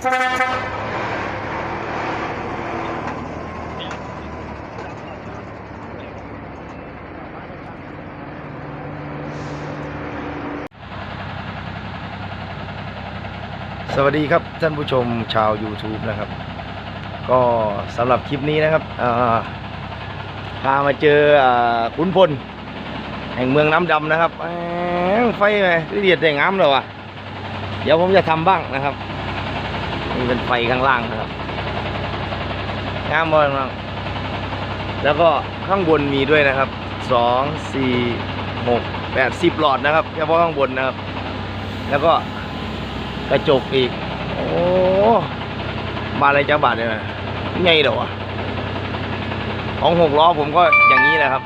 สวัสดีครับท่านผู้ชมชาว YouTube นะครับ ก็สำหรับคลิปนี้นะครับพามาเจอขุนพล แห่งเมืองน้ำดำนะครับไฟไหมเดียดแต่งามเลยวะเดี๋ยวผมจะทำบ้างนะครับ นี่เป็นไฟข้างล่างนะครับงามมากแล้วก็ข้างบนมีด้วยนะครับสองสี่หกแปดสิบหลอดนะครับเฉพาะข้างบนนะครับ แล้วก็กระจกอีก โอ้มาอะไรจ้าบาทเนี่ยนะไงเดี๋ยวะของหกล้อผมก็อย่างนี้นะครับ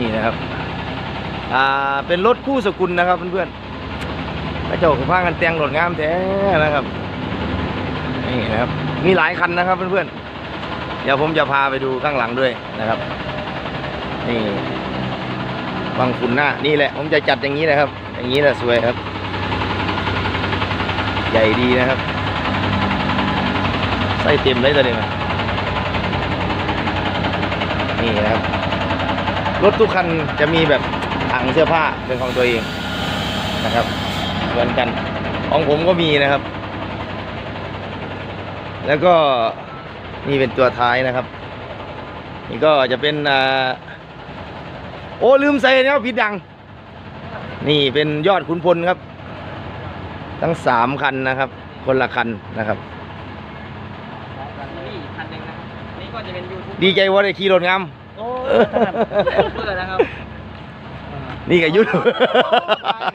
นี่นะครับ อ่า เป็นรถคู่สกุลนะครับเพื่อนๆ กระจกผ้ากันแตงโหลดงามแท้นะครับ นี่นะครับ มีหลายคันนะครับเพื่อนๆ เดี๋ยวผมจะพาไปดูข้างหลังด้วยนะครับ นี่บางฝุ่นหน้า นี่แหละ ผมจะจัดอย่างนี้นะครับ อย่างนี้แหละสวยครับ ใหญ่ดีนะครับ ใส่เต็มเลยตัวนี้มานี่นะครับรถทุกคันจะมีแบบถังเสื้อผ้าเป็นของตัวเองนะครับ เหมือนกัน ของผมก็มีนะครับ แล้วก็นี่เป็นตัวท้ายนะครับ นี่ก็จะเป็นอ่าโอ้ลืมใส่แล้วผิดดัง นี่เป็นยอดขุนพลครับ ทั้งสามคันนะครับ คนละคันนะครับนี่อีกคันหนึ่งนะครับนี่ก็จะเป็นยูทูบดีใจว่าได้ขี่รถงามโอ้ถนัดเพื่อนะครับ นี่กับยุทธ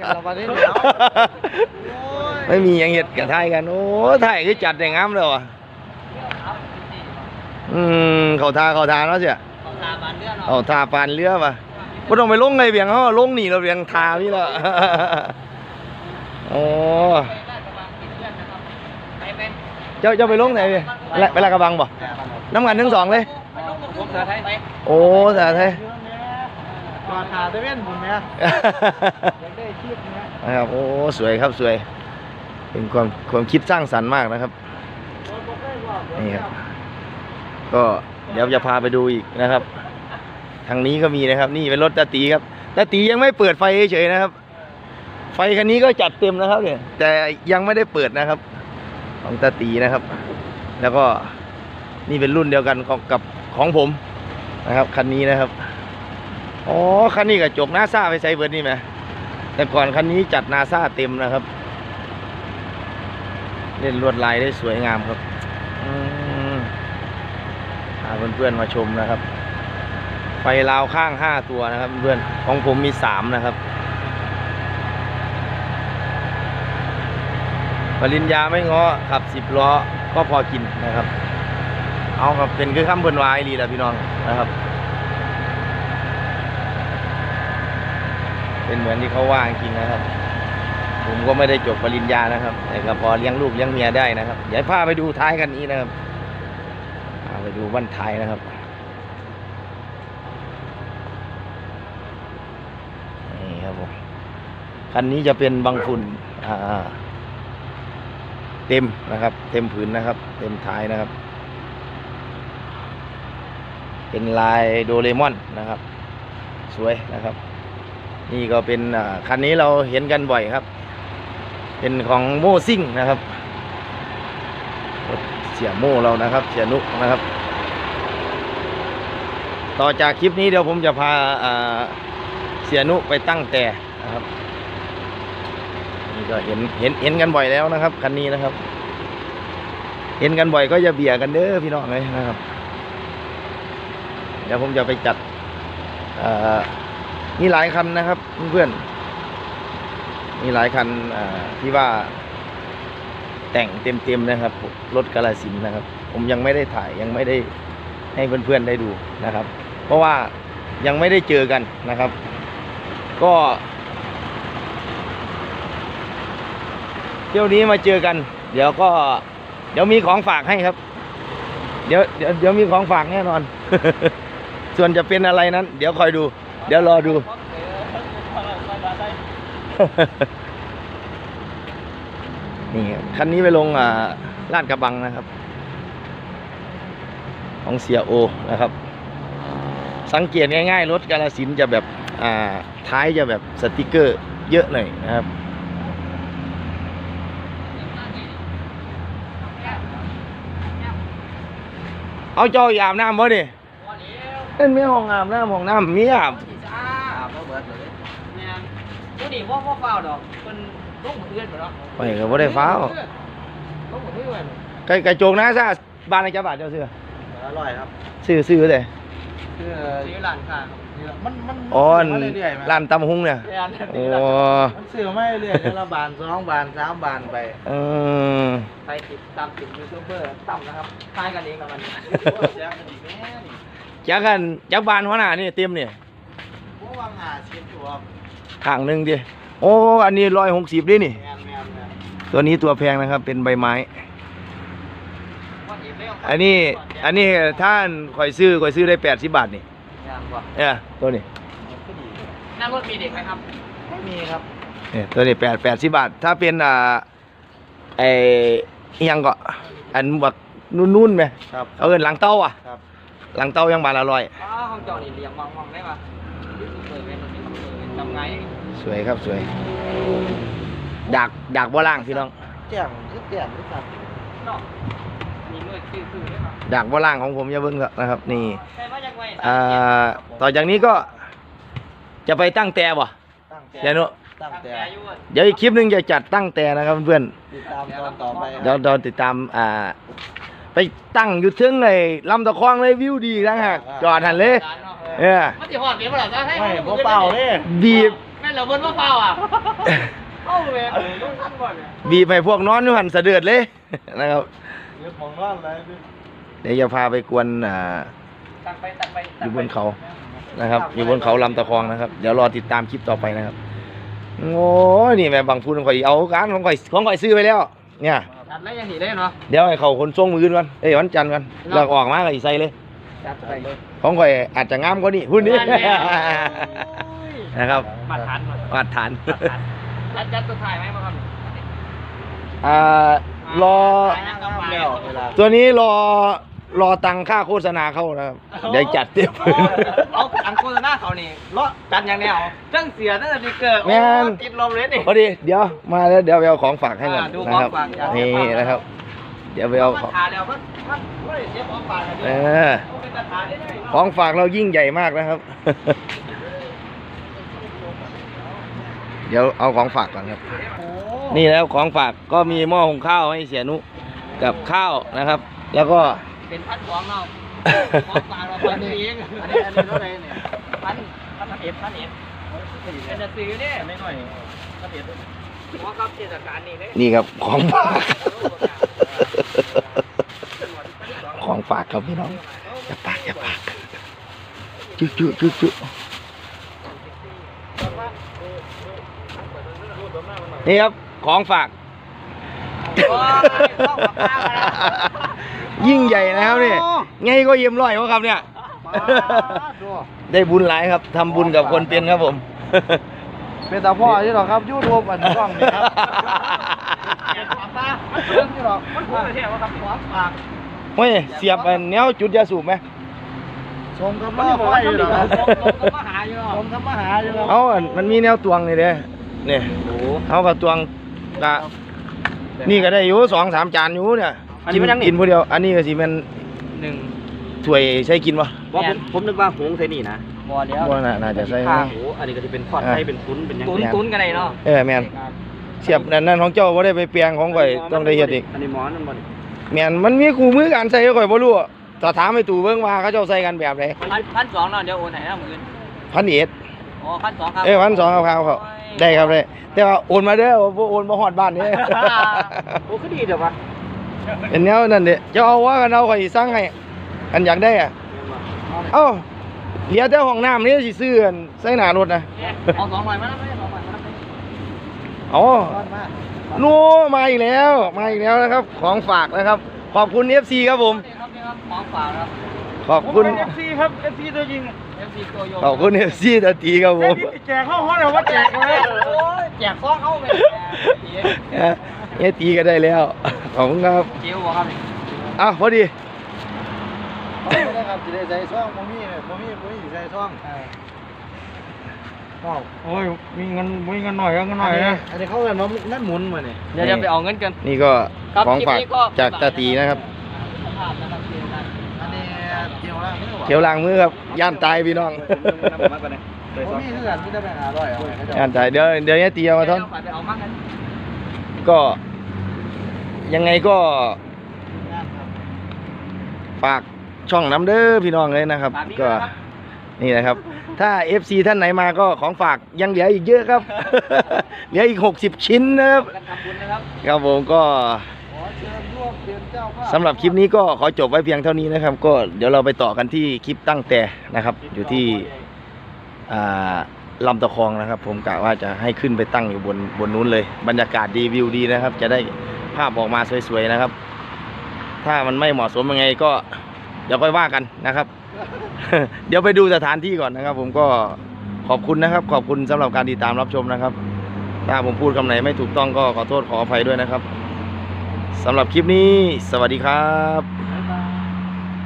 เรามาเล่นแล้วไม่มีอย่างเห็ดกับไทยกัน โอ้ไทยคือจัดแต่งามเลยว่ะอืมเขาทาเขาทาเนาะเสียของตาบานเลือดเนาะเอาทาปานเรือป่ะไม่ต้องไปลงไงเบียงเขาลงนี่เราเบียงทาพี่ละโอ้ลาดกระบังติดเลือดนะครับไปไปเจ้าเจ้าไปลงไหนเบียงไปลาดกระบังบ่น้ำกันทั้งสองเลยไปลงกับผมเสือไทยไปโอ้สาไทย จอดหาเซเว่นผมเนี่ยอยากได้ชีพเนี้ยนะครับโอ้สวยครับสวย เป็นความความคิดสร้างสรรค์มากนะครับนี่ครับก็เดี๋ยวจะพาไปดูอีกนะครับ ทางนี้ก็มีนะครับ นี่เป็นรถตาตีครับตาตียังไม่เปิดไฟเฉยๆนะครับ ไฟคันนี้ก็จัดเต็มนะครับเนี่ยแต่ยังไม่ได้เปิดนะครับ ของตาตีนะครับ แล้วก็นี่เป็นรุ่นเดียวกันกับของผมนะครับคันนี้นะครับ อ๋อคันนี้กับจกนาซาไปใส่เบิร์ดนี่ไหมแต่ก่อนคันนี้จัดนาซาเต็มนะครับ เล่นลวดลายได้สวยงามครับอืมพาเพื่อนๆมาชมนะครับ ไฟลาวข้างห้าตัวนะครับ เพื่อนของผมมีสามนะครับปริญญาไม่ง้อขับสิบล้อก็พอกินนะครับ เอาครับเป็นคือคำเพิ่นวายดีแหละพี่น้องนะครับ เป็นเหมือนที่เขาว่าจริงนะครับ ผมก็ไม่ได้จบปริญญานะครับ แต่ก็พอเลี้ยงลูกเลี้ยงเมียได้นะครับเดี๋ยวพาไปดูท้ายกันนี้นะครับพาไปดูบ้านท้ายนะครับนี่ครับผมคันนี้จะเป็นบางฝุ่นอ่าเต็มนะครับ เต็มผืนนะครับ เต็มท้ายนะครับ เป็นลายโดเรมอนนะครับ สวยนะครับ นี่ก็เป็นคันนี้เราเห็นกันบ่อยครับ เป็นของโม่ซิ่งนะครับเสียโม่เรานะครับ เสียนุกนะครับ ต่อจากคลิปนี้เดี๋ยวผมจะพาเสียนุไปตั้งแต่นะครับนี่ก็เห็นเห็นเห็นกันบ่อยแล้วนะครับคันนี้นะครับ เห็นกันบ่อยก็จะเบียดกันเด้อพี่น้องเลยนะครับ เดี๋ยวผมจะไปจัดเอ่อ มีหลายคันนะครับเพื่อนๆมีหลายคันที่ว่า แต่งเต็มๆนะครับ รถกาลสินนะครับ ผมยังไม่ได้ถ่ายยังไม่ได้ให้เพื่อนๆได้ดูนะครับ เพราะว่ายังไม่ได้เจอกันนะครับ ก็เที่ยวนี้มาเจอกัน เดี๋ยวก็ เดี๋ยวมีของฝากให้ครับ เดี๋ยวเดี๋ยวเดี๋ยวมีของฝากแน่นอน ส่วนจะเป็นอะไรนั้น เดี๋ยวคอยดู เดี๋ยวรอดู นี่ครับคันนี้ไปลงอ่าลาดกระบังนะครับ ของเสียโอนะครับ สังเกตง่ายๆ รถกาลสินธุ์จะแบบอ่าท้ายจะแบบสติกเกอร์เยอะหน่อยนะครับเอาเจ้าอาบน้ำบ่ดิเล่นไม่ห้องอาบน้ำห้องน้ำมีอาบจ้า บ่เบิดเลยแม่นผู้นี่บ่บ่เฝ้าดอกเพิ่นลงมืออื่นบ่เนาะไปก็บ่ได้ฟ้าวลงมืออื่นไก่ไก่โจงนะซะบ้านในจังหวัดเจ้าซื้ออร่อยครับซื้อซื้อเลยคือซื้อร้านค้าครับมันมันอ๋อมันเรื่อยๆไหมร้านตำหุงเนี่ยแม่นโอ้มันซื้อไม่เรื่อยๆละบานสองบานสามบานไปเออไปติดตามติดยูทูบเบอร์ต่ำนะครับทายกันเองกับมันแจ้งกันอีกแม่นี่จักกันจักบ้านหัวหน้านี่เต็มนี่พ วกวังหาชิมตัวข้างหนึงดิโอ้ อันนี้ร้อยหกสิบดินี่ แมนแมนแมนตัวนี้ตัวแพงนะครับ เป็นใบไม้ ว่าอีกแล้วอันนี้ อันนี้ท่านข่อยซื้อข่อยซื้อได้แปดสิบบาทนี่งานว่ะเออตัวนี้ก็ดีนั่งรถมีเด็กไหมครับ ไม่มีครับเนี่ยตัวนี้แปดแปดสิบบาท ถ้าเป็นอ่าไออิหยังก็อันบักนุ่นๆไหมครับ เอาเอินหลังเต้าอะ ครับหลังเต้ายังบาทละร้อยอ๋อห้องจอนี่เลี้ยงมองมองได้ปะเปิดเป็น ที่เปิดทำไงสวยครับสวยดากดากบ่ล่างพี่น้องแจ่มคือแจ่มคือสัตว์เนาะมีมือชื่อคือได้ปะดากบ่ล่างของผมอย่าเบิ่งก็นะครับ นี่ใช่ว่าจากไงอ่าต่อจากนี้ก็จะไปตั้งแต่บ่ตั้งแต่เดี๋ยวนุตั้งแต่อายุเดี๋ยวอีกคลิปหนึงจะจัดตั้งแต่นะครับเพื่อนติดตามตอนต่อไปเดี๋ยวเราติดตามอ่าไปตั้งอยู่เทึงไอ้ลำตะคองเลยวิวดีนะฮะจอดหันเลย เออมันจะหอดเดี๋ยวมันหลับได้ให้ไม่บ่เป่าเด้บีบแม่เราเบิ้ลว่าเป่าอะเอ้าเว้ยต้องทันก่อนเนี่ยบีบให้พวกนอนอยู่หันสะเดือดเลยนะครับเดี๋ยวของร้านอะไรดิเดี๋ยวจะพาไปกวนอ่าตักไปตักไปอยู่บนเขานะครับ อยู่บนเขาลำตะคองนะครับ เดี๋ยวรอติดตามคลิปต่อไปนะครับ โอ้ยนี่แม่บางพูดของข่อยเอาการของข่อยของข่อยซื้อไปแล้ว เนี่ยจัดแล้วยังหนีได้เนาะเดี๋ยวให้เขาคนส่งมืออนก่อนเอ้ยวันจันทร์ก่อนแล้วออกมาก็อีใส่เลย จัดไปเลยของข่อยอาจจะงามกว่านี้พูดนี้นั่นแหละ นะครับมาทันมามาตรฐานจัดจัดตัวถ่ายไหมมาครับอ่ารอ แล้วเวลาตัวนี้รอรอตังค่าโฆษณาเข้านะครับเดี๋ยวจัดเต็มเอาอังโฆษณาเขานี่เลาะจัดอย่างแนวจังเสียตั้งแต่ดีเกิดแม่น ติดลมเลยนี่ พอดีเดี๋ยวมาแล้วเดี๋ยวไปเอาของฝากให้ก่อนอ่าดูนะครับของฝากอยากให้นี่ฝากนะครับ เดี๋ยวไปเอาของทาแล้วมันมันไม่ได้เสียของฝากกันเอดิอเอาเป็นตาทาได้เลยของฝากเรายิ่งใหญ่มากนะครับ เดี๋ยวเอาของฝากก่อนครับโอ้นี่แล้วของฝากก็มีหม้อหุงข้าวให้เสียนุกับข้าวนะครับ แล้วก็เป็นพันของเราของฝากเราพันเองอันนี้อันนี้เท่าไหร่เนี่ยพันพันเอ็ดพันเอ็ดเป็นจะซื้อเนี่ยไม่น้อยพันเอ็ดหัวกับเทศกาลนี่เลยนี่ครับของฝาก ของ ฝากครับพี่น้องอย่าปากอย่าปากจุ๊จุ๊จุ๊จุ๊นี่ครับของฝากโอ้ยเข้ากับข้าวแล้วยิ่งใหญ่นะครับนี่ไงก็เยี่ยมร้อยวะครับเนี่ยได้บุญหลายครับทำบุญกับคนเป็นครับผม เป็นตาพ่อที่หรอครับยูทูบอันกล้องนี่ครับมันเพิ่มที่หรอกมันเพิ่มไปเที่ยวครับของฝาก เฮ้ยเสียบอันแนวจุดยาสูบไหมชมกับมาไฟอยู่หรอครับผมก็มาหาอยู่ชมกับมาหาอยู่ครับเอาอันมันมีแนวตวงนี่เด้เนี่ยเอากับตวงกะนี่ก็ได้อยู่สองสามจานอยู่เนี่ยกินกินผู้เดียว อันนี้ก็สิแมันหนึ่งถ้วยใช้กินวะว่าผมผมนึกว่าหงใส่นี่นะบ่เดียวบ่น่าน่าจะใส่ข้านะหูอันนี้ก็จะเป็นทอดไข่เป็นตุ้นเป็นหยังตุนตุนกันเลยเนาะเออแมนเสียบนั่นนั่นของเจ้าบ่ได้ไปเปลียงของข่อยต้องได้เฮ็ดอีกอันนี้หมอนมันบ่น แมนมันมีคู่มือการใส่ข่อยบ่รู้อะถ้าถามไอ้ตู่เบิ่งว่าเขาเจ้าใส่กันแบบไหนพันพันสองเนาะเดี๋ยวโอนให้นะมืออื่นพันเอ็ดอ๋อพันสองครับเอ้ยพันสองครับครับครับได้ครับได้แต่ว่าโอนมาเด้อบ่โอนมาฮอดบ้านนี่โอ้ก็ดีเดี๋ยววะเป็นแนวนั่นเด้เจ้าเอาว่ากันเอาข่อยสิสั่งให้อันอยากได้อะเอ้าเหลือแต่ห้องน้ำนี่สิซื้ออันใส่หน้ารถนะเอาสองหน่อยมาแล้วไม่สองหน่อยมาแล้วอ๋อก้อนมาก นูมาอีกแล้วมาอีกแล้วนะครับ ของฝากนะครับ ขอบคุณ FC ครับผมนี่ครับนี่ครับของฝากครับขอบคุณเอฟซีครับเอฟซีตัวจริงเอฟซีตัวยงขอบคุณ FC ตาตีครับผมแจกข้าวฮอตเหรอว่าแจกเลยโอ้ยแจกซองเข้าไปเอ้ยเอ้ยตีก็ได้แล้วขอบคุณครับเจียวบ่ครับนี่อ้าวพอดีได้ครับจะได้ใส่ช่องมมี่เนี่ยมมี่มมี่ใส่ช่อง ว้าวโอ้ยมีเงินมีเงินหน่อยก็เงินหน่อยอันนี้นะอันนี้เขาเรียกน้ำนั่นหมุนมาเนี่ยเดี๋ยวจะไปเอาเงินกัน นี่ก็ครับของฝากคลิปนี้ก็จากตาตีนะครับสภาพนะครับเจียวกันอันนี้เกี่ยวล่างไม่หรอเขียวล้างมือครับย่านตายพี่น้องโมมี่คือกันที่ได้ไปหาร่อยเอาไว้เขาจะย่านตายเดี๋ยวเดี๋ยวนี้ตีเอามาท่อนเดี๋ยวไปเอามากันก็ ยังไงก็ ฝากช่องน้ำเด้อพี่น้องเลยนะครับฝาก นี่ก็นะครับนี่นะครับ ถ้า FC ท่านไหนมาก็ของฝากยังเหลืออีกเยอะครับ เหลืออีก 60 ชิ้นนะครับกันทำบุญนะครับ ครับผมก็ขอเชิญร่วมเป็นเจ้าภาพสำหรับคลิปนี้ก็ขอจบไว้เพียงเท่านี้นะครับ ก็เดี๋ยวเราไปต่อกันที่คลิปตั้งแต่นะครับ อยู่ที่อ่าลำตะคองนะครับ ผมกะว่าจะให้ขึ้นไปตั้งอยู่บนบนนู้นเลย บรรยากาศดีวิวดีนะครับ จะได้ภาพออกมาสวยๆนะครับ ถ้ามันไม่เหมาะสมยังไงก็เดี๋ยวค่อยว่ากันนะครับ เดี๋ยวไปดูสถานที่ก่อนนะครับ ผมก็ขอบคุณนะครับ ขอบคุณสำหรับการติดตามรับชมนะครับ ถ้าผมพูดคำไหนไม่ถูกต้องก็ขอโทษขออภัยด้วยนะครับสำหรับคลิปนี้ สวัสดีครับ